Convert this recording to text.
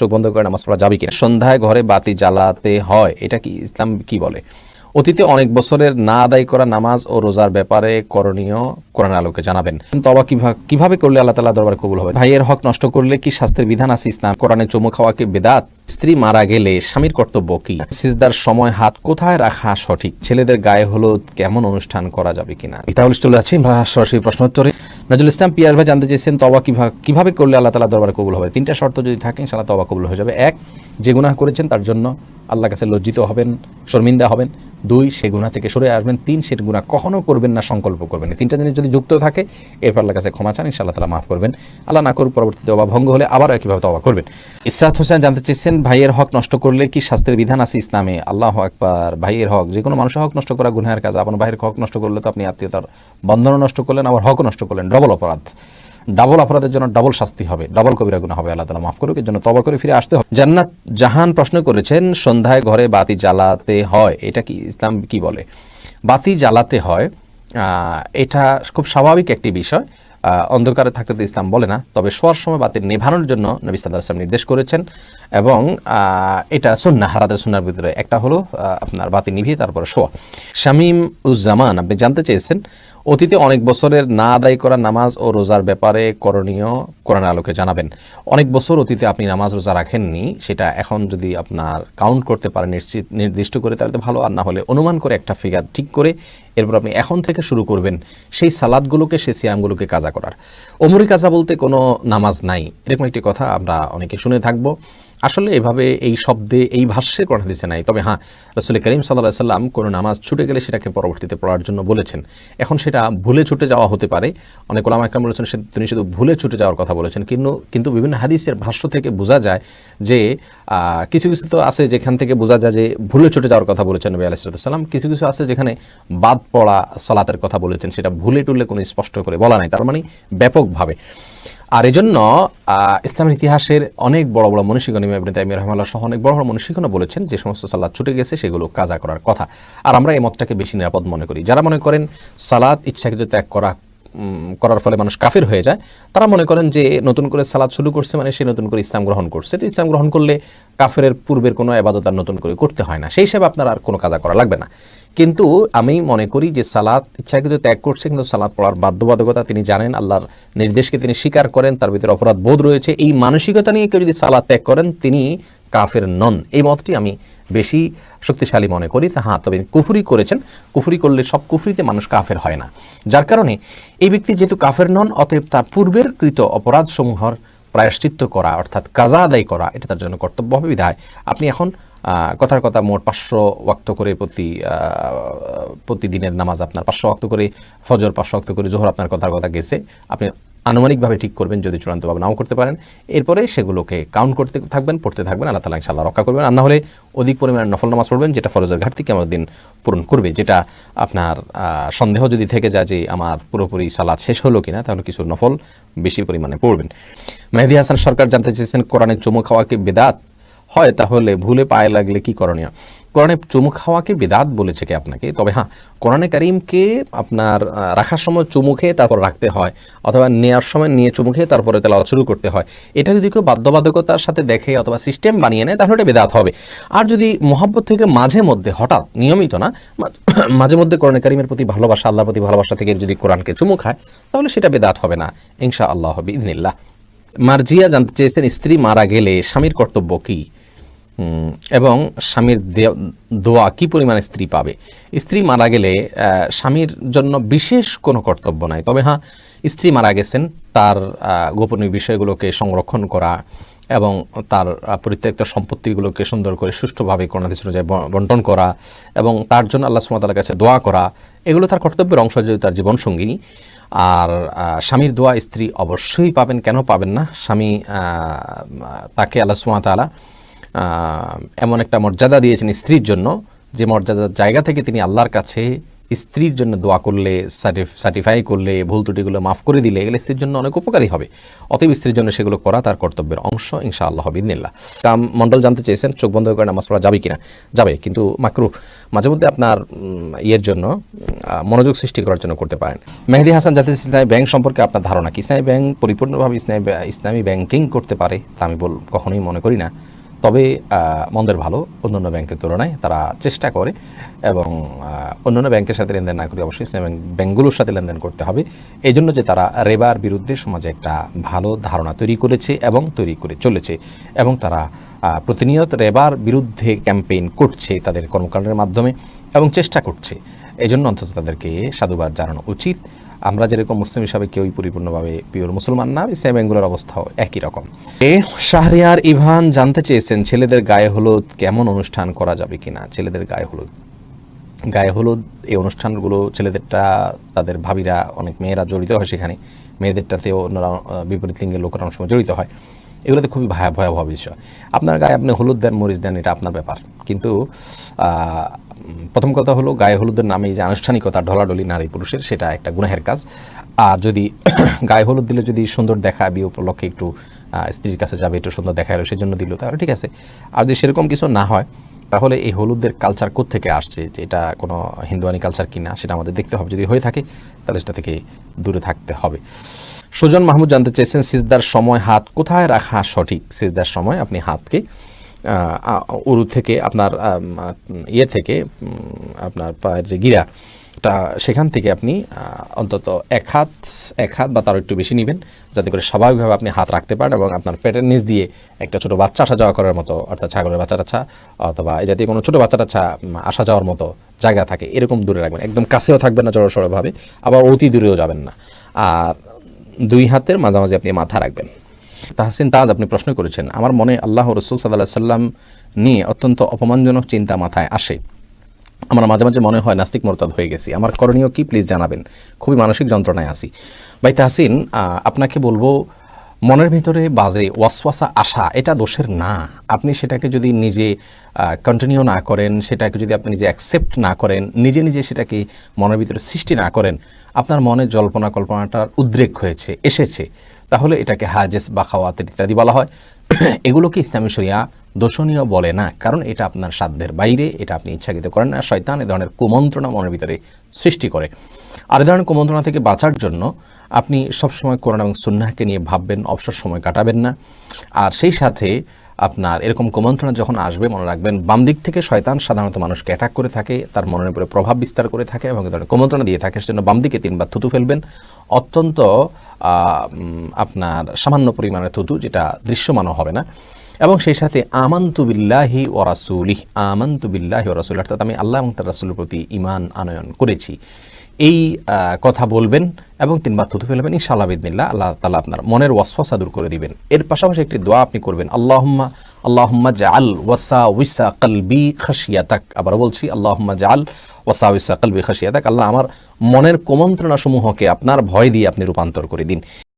চোখ বন্ধ করে নামাজ পড়া যাবে কিনা? সন্ধ্যায় ঘরে বাতি জ্বালাতে হয়, এটা কি ইসলাম কি বলে? অতীতে অনেক বছরের না আদায় করা নামাজ ও রোজার ব্যাপারে করণীয় কোরআন আলোকে জানাবেন। তবা কীভাবে করলে আল্লাহ তালা দরবার কবুল হবে? ভাইয়ের হক নষ্ট করলে কি শাস্ত্রের বিধান আছে ইসলাম? কোরআনে চুমু খাওয়াকে বেদাত? স্ত্রী মারা গেলে স্বামীর কর্তব্য কি? সিজদার সময় হাত কোথায় রাখা সঠিক? ছেলেদের গায়ে হলো কেমন অনুষ্ঠান করা যাবে কিনা? তাহলে চলে যাচ্ছি সরাসরি প্রশ্ন উত্তরে নজরুল ইসলাম পিয়ার ভাই জানতে চেয়েছেন তবা কীভাবে কীভাবে করলে আল্লাহ তালা দরবার কবুল হবে? তিনটা শর্ত যদি থাকেন সালা তবা কবুল হয়ে যাবে। এক যে গুনাহ করেছেন, তার জন্য আল্লাহ কাছে লজ্জিত হবেন, শর্মিন্দা হবেন। দুই, সে গুণা থেকে সরে আসবেন। তিন, সে গুণা কখনও করবেন না, সংকল্প করবেন। তিনটা জিনিস যদি যুক্ত থাকে, এরপর আল্লাহ কাছে ক্ষমা চান, ইনশাআল্লাহ তালা মাফ করবেন। আল্লাহ না করুক পরবর্তীতে অবা ভঙ্গ হলে আবার একইভাবে তবা করবেন। ইসরাত হোসেন জানতে চেয়েছেন, ভাইয়ের হক নষ্ট করলে কি শাস্ত্রের বিধান আছে ইসলামে? আল্লাহ একবার ভাইয়ের হক। যে কোনো মানুষের হক নষ্ট করা গুনহার কাজ। আপনার ভাইয়ের হক নষ্ট করলে তো আপনি আত্মীয়তার বন্ধনও নষ্ট করলেন, আবার হকও নষ্ট করলেন। ডবল অপরাধ। ডাবল অপরাধের জন্য ডাবল শাস্তি হবে, ডাবল কবিরা গুণা হবে, আল্লাহ মাফ করুক এর জন্য তবা করে ফিরে আসতে হবে। জান্নাত, জাহান প্রশ্ন করেছেন, সন্ধ্যায় ঘরে বাতি জ্বালাতে হয়, এটা কি ইসলাম কি বলে? বাতি জ্বালাতে হয় এটা খুব স্বাভাবিক একটি বিষয় অন্ধকারে থাকতে তো ইসলাম বলে না, তবে শোয়ার সময় বাতি নেভানোর জন্য নবী সাল্লাহ নির্দেশ করেছেন এবং এটা সুন্না হারাদের সুন্নার ভিতরে। একটা হলো আপনার বাতি নিভিয়ে তারপরে শোয়া। শামীম উজ্জামান, আপনি জানতে চেয়েছেন অতীতে অনেক বছরের না আদায় করা নামাজ ও রোজার ব্যাপারে করণীয় কোরআন আলোকে জানাবেন। অনেক বছর অতীতে আপনি নামাজ রোজা রাখেননি, সেটা এখন যদি আপনার কাউন্ট করতে পারেন নিশ্চিত, নির্দিষ্ট করে, তাহলে তো ভালো। আর না হলে অনুমান করে একটা ফিগার ঠিক করে এরপর আপনি এখন থেকে শুরু করবেন সেই সালাদগুলোকে, সেই সিয়ামগুলোকে কাজা করার। অমরি কাজা বলতে কোনো নামাজ নাই। এরকম একটি কথা আমরা অনেকে শুনে থাকব। আসলে এভাবে এই শব্দে এই ভাষ্যে কোরআন হাদিসে নাই। তবে হ্যাঁ রসুল করিম সাল্লাহ সাল্লাম কোনো নামাজ ছুটে গেলে সেটাকে পরবর্তীতে পড়ার জন্য বলেছেন। এখন সেটা ভুলে ছুটে যাওয়া হতে পারে। অনেক ওলামা একরাম বলেছেন তিনি শুধু ভুলে ছুটে যাওয়ার কথা বলেছেন। কিন্তু কিন্তু বিভিন্ন হাদিসের ভাষ্য থেকে বোঝা যায় যে কিছু কিছু তো আছে যেখান থেকে বোঝা যায় যে ভুলে ছুটে যাওয়ার কথা বলেছেন নবী আলাইসালাম কিছু কিছু আছে যেখানে বাদ পড়া সলাতের কথা বলেছেন। সেটা ভুলে টুলে কোনো স্পষ্ট করে বলা নাই। তার মানে ব্যাপকভাবে। আর এই জন্য ইসলামের ইতিহাসের অনেক বড় বড় মনীষীগণ ইমাম ইবনে তাইমিয়া রহমাল্লাহ সহ অনেক বড় বড় মনীষীগণও বলেছেন যে সমস্ত সালাদ ছুটে গেছে, সেগুলো কাজা করার কথা। আর আমরা এই মতটাকে বেশি নিরাপদ মনে করি। যারা মনে করেন সালাদ ইচ্ছাকৃত ত্যাগ করা করার ফলে মানুষ কাফির হয়ে যায়, তারা মনে করেন যে নতুন করে সালাদ শুরু করছে মানে সে নতুন করে ইসলাম গ্রহণ করছে। তো ইসলাম গ্রহণ করলে কাফের পূর্বের কোনো আবাদত আর নতুন করে করতে হয় না। সেই হিসাবে আপনার আর কোনো কাজা করা লাগবে না। কিন্তু আমি মনে করি যে সালাদ ইচ্ছাকৃত ত্যাগ করছে কিন্তু সালাদ পড়ার বাধ্যবাধকতা তিনি জানেন, আল্লাহর নির্দেশকে তিনি স্বীকার করেন, তার ভিতরে অপরাধ বোধ রয়েছে। এই মানসিকতা নিয়ে কেউ যদি সালাদ ত্যাগ করেন, তিনি কাফের নন। এই মতটি আমি বেশি শক্তিশালী মনে করি। তা হ্যাঁ তবে কুফুরি করেছেন। কুফুরি করলে সব কুফরিতে মানুষ কাফের হয় না। যার কারণে এই ব্যক্তি যেহেতু কাফের নন, অতএব তার পূর্বের কৃত অপরাধসমূহর প্রায়শ্চিত্ত করা, অর্থাৎ কাজা আদায় করা, এটা তার জন্য কর্তব্য হবে। বিধায় আপনি এখন কথার কথা মোট পাঁচশো ওয়াক্ত করে প্রতি প্রতিদিনের নামাজ আপনার পাঁচশো ওয়াক্ত করে, ফজর পাঁচশো ওয়াক্ত করে, জোহর আপনার কথার কথা গেছে। আপনি আনুমানিকভাবে ঠিক করবেন, যদি চূড়ান্তভাবে নাও করতে পারেন। এরপরে সেগুলোকে কাউন্ট করতে থাকবেন, পড়তে থাকবেন, আল্লাহ তালা ইনশাল্লাহ রক্ষা করবেন। আর না হলে অধিক পরিমাণে নফল নামাজ পড়বেন, যেটা ফরজের ঘাটতি কেমন দিন পূরণ করবে, যেটা আপনার সন্দেহ যদি থেকে যায় যে আমার পুরোপুরি সালাদ শেষ হলো কিনা, তাহলে কিছু নফল বেশি পরিমাণে পড়বেন। মেহেদি হাসান সরকার জানতে চেয়েছেন, কোরআনের চুমু খাওয়াকে বেদাত? হয়, তাহলে ভুলে পায়ে লাগলে কি করণীয়? কোরআনে চুমু খাওয়াকে বেদাত বলেছে কে আপনাকে? তবে হ্যাঁ কোরআনে কারিমকে আপনার রাখার সময় চুমু খেয়ে তারপর রাখতে হয়, অথবা নেওয়ার সময় নিয়ে চুমু খেয়ে তারপরে তেলাওয়াত শুরু করতে হয়। এটা যদি কেউ বাধ্যবাধকতার সাথে দেখে অথবা সিস্টেম বানিয়ে নেয়, তাহলে এটা বেদাত হবে। আর যদি মোহাব্বত থেকে মাঝে মধ্যে, হঠাৎ, নিয়মিত না মাঝে মধ্যে কোরআনে কারিমের প্রতি ভালোবাসা, আল্লাহর প্রতি ভালোবাসা থেকে যদি কোরআনকে চুমু খায়, তাহলে সেটা বেদাত হবে না ইনশা আল্লাহ হবে ইদনিল্লাহ মার্জিয়া জানতে চেয়েছেন, স্ত্রী মারা গেলে স্বামীর কর্তব্য কি? এবং স্বামীর দোয়া কি পরিমাণে স্ত্রী পাবে? স্ত্রী মারা গেলে স্বামীর জন্য বিশেষ কোনো কর্তব্য নাই। তবে হ্যাঁ স্ত্রী মারা গেছেন, তার গোপনীয় বিষয়গুলোকে সংরক্ষণ করা এবং তার পরিত্যক্ত সম্পত্তিগুলোকে সুন্দর করে সুষ্ঠুভাবে অনুযায়ী ব- বন্টন করা এবং তার জন্য আল্লাহ সুমাতার কাছে দোয়া করা, এগুলো তার কর্তব্যের অংশ যদি তার জীবনসঙ্গিনী আর স্বামীর দোয়া স্ত্রী অবশ্যই পাবেন। কেন পাবেন না? স্বামী তাকে আল্লাহ সুমাতালা এমন একটা মর্যাদা দিয়েছেন স্ত্রীর জন্য, যে মর্যাদার জায়গা থেকে তিনি আল্লাহর কাছে স্ত্রীর জন্য দোয়া করলে সার্টিফাই করলে, ভুল ত্রুটিগুলো মাফ করে দিলে, এগুলো স্ত্রীর জন্য অনেক উপকারী হবে। অতএব স্ত্রীর জন্য সেগুলো করা তার কর্তব্যের অংশ, ইনশাআল্লাহ বিদিনিল্লাহ কাম মণ্ডল জানতে চেয়েছেন, চোখ বন্ধ করে নামাজ পড়া যাবে কিনা? যাবে, কিন্তু মাকরু, মাঝে মধ্যে আপনার ইয়ের জন্য মনোযোগ সৃষ্টি করার জন্য করতে পারেন। মেহেদি হাসান জাতীয় ইসলামী ব্যাংক সম্পর্কে আপনার ধারণা কি? ইসলামী ব্যাংক পরিপূর্ণভাবে ইসলামী ইসলামী ব্যাংকিং করতে পারে তা আমি বল কখনোই মনে করি না। তবে মন্দের ভালো। অন্যান্য ব্যাংকের তুলনায় তারা চেষ্টা করে এবং অন্যান্য ব্যাংকের সাথে লেনদেন না করে অবশ্যই ইসলামী ব্যাংক ব্যাংকগুলোর সাথে লেনদেন করতে হবে। এই জন্য যে তারা রেবার বিরুদ্ধে সমাজে একটা ভালো ধারণা তৈরি করেছে এবং তৈরি করে চলেছে এবং তারা প্রতিনিয়ত রেবার বিরুদ্ধে ক্যাম্পেইন করছে তাদের কর্মকাণ্ডের মাধ্যমে এবং চেষ্টা করছে। এই জন্য অন্তত তাদেরকে সাধুবাদ জানানো উচিত। আমরা যেরকম মুসলিম হিসাবে কেউই পরিপূর্ণভাবে পিওর মুসলমান না ইসলাম ব্যাংকগুলোর অবস্থাও একই রকম। এ শাহরিয়ার ইভান জানতে চেয়েছেন, ছেলেদের গায়ে হলুদ কেমন অনুষ্ঠান করা যাবে কিনা? ছেলেদের গায়ে হলুদ। গায়ে হলুদ, এই অনুষ্ঠানগুলো ছেলেদেরটা, তাদের ভাবিরা, অনেক মেয়েরা জড়িত হয় সেখানে। মেয়েদেরটাতেও অন্যরা বিপরীত লিঙ্গের লোকেরা অনেক সময় জড়িত হয়। এগুলোতে খুবই ভয়া ভয়াবহ বিষয়। আপনার গায়ে আপনি হলুদ দেন, মরিচ দেন, এটা আপনার ব্যাপার। কিন্তু প্রথম কথা হলো গায়ে হলুদের নামে যে আনুষ্ঠানিকতা, ঢলাঢলি নারী পুরুষের, সেটা একটা গুনাহের কাজ। আর যদি গায়ে হলুদ দিলে যদি সুন্দর দেখা বিয়ে উপলক্ষে একটু স্ত্রীর কাছে যাবে, একটু সুন্দর দেখা এলো, সেজন্য দিল, তাহলে ঠিক আছে। আর যদি সেরকম কিছু না হয়, তাহলে এই হলুদের কালচার থেকে আসছে? যে এটা কোনো হিন্দুয়ানি কালচার কিনা, সেটা আমাদের দেখতে হবে। যদি হয়ে থাকে, তাহলে সেটা থেকে দূরে থাকতে হবে। সুজন মাহমুদ জানতে চেয়েছেন, সিজদার সময় হাত কোথায় রাখা সঠিক? সিজদার সময় আপনি হাতকে উরু থেকে আপনার ইয়ে থেকে আপনার পায়ের যে গিরা তা সেখান থেকে আপনি অন্তত এক হাত এক হাত বা তার একটু বেশি নেবেন যাতে করে স্বাভাবিকভাবে আপনি হাত রাখতে পারেন এবং আপনার পেটের নিচ দিয়ে একটা ছোট বাচ্চা আসা যাওয়া করার মতো অর্থাৎ ছাগলের বাচ্চা টাচ্চা অথবা এই জাতীয় কোনো ছোটো বাচ্চা উম, আসা যাওয়ার মতো জায়গা থাকে এরকম দূরে রাখবেন। একদম কাছেও থাকবেন না জড়সড়ভাবে আবার অতি দূরেও যাবেন না। আর দুই হাতের মাঝামাঝি আপনি মাথা রাখবেন। তাহসিন তাজ আপনি প্রশ্ন করেছেন, আমার মনে আল্লাহ রসুল সাল্লাহ সাল্লাম নিয়ে অত্যন্ত অপমানজনক চিন্তা মাথায় আসে। আমার মাঝে মাঝে মনে হয় নাস্তিক মোরতাদ হয়ে গেছি। আমার করণীয় কি প্লিজ জানাবেন। খুবই মানসিক যন্ত্রণায় আছি। ভাই তাহসিন আপনাকে বলব, মনের ভিতরে বাজে ওয়াসওয়াসা আসা এটা দোষের না। আপনি সেটাকে যদি নিজে কন্টিনিউ না করেন, সেটাকে যদি আপনি নিজে অ্যাকসেপ্ট না করেন, নিজে নিজে সেটাকে মনের ভিতরে সৃষ্টি না করেন, আপনার মনে জল্পনা কল্পনাটার উদ্রেক হয়েছে, এসেছে। তাহলে এটাকে হাজেস বা খাওয়াতের ইত্যাদি বলা হয়। এগুলোকে ইসলামী শরিয়া দোষণীয় বলে না, কারণ এটা আপনার সাধ্যের বাইরে, এটা আপনি ইচ্ছাকৃত করেন না। শয়তান এ ধরনের কুমন্ত্রণা মনের ভিতরে সৃষ্টি করে। আর এ ধরনের কুমন্ত্রণা থেকে বাঁচার জন্য আপনি সবসময় কোরআন এবং সুন্নাহকে নিয়ে ভাববেন, অবসর সময় কাটাবেন না। আর সেই সাথে আপনার এরকম কুমন্ত্রণা যখন আসবে, মনে রাখবেন, বাম দিক থেকে শয়তান সাধারণত মানুষকে অ্যাটাক করে থাকে, তার মনের উপরে প্রভাব বিস্তার করে থাকে এবং ধরনের কুমন্ত্রণা দিয়ে থাকে। সেজন্য বাম দিকে তিনবার থুতু ফেলবেন। অত্যন্ত আপনার সামান্য পরিমাণের থুতু, যেটা দৃশ্যমানও হবে না। এবং সেই সাথে আমান্তু বিল্লাহি ও রাসুলিহ, আমান্তু বিল্লাহি ও রাসুল অর্থাৎ আমি আল্লাহ এবং তার রাসুলের প্রতি ইমান আনয়ন করেছি। এই কথা বলবেন এবং তিনবার থুতু ফেলবেন, ইনশাআল্লাহ বিদিনিল্লাহ আল্লাহ তালা আপনার মনের ওয়াসওয়াসা দূর করে দিবেন। এর পাশাপাশি একটি দোয়া আপনি করবেন, আল্লাহুম্মা আল্লাহুম্মা জাআল ওয়াসা উইসা কলবি খাশিয়াতাক। আবার বলছি, আল্লাহুম্মা জাআল ওয়াসা উইসা কলবি খাশিয়াতাক। আল্লাহ আমার মনের কোমন্ত্রণাসমূহকে আপনার ভয় দিয়ে আপনি রূপান্তর করে দিন।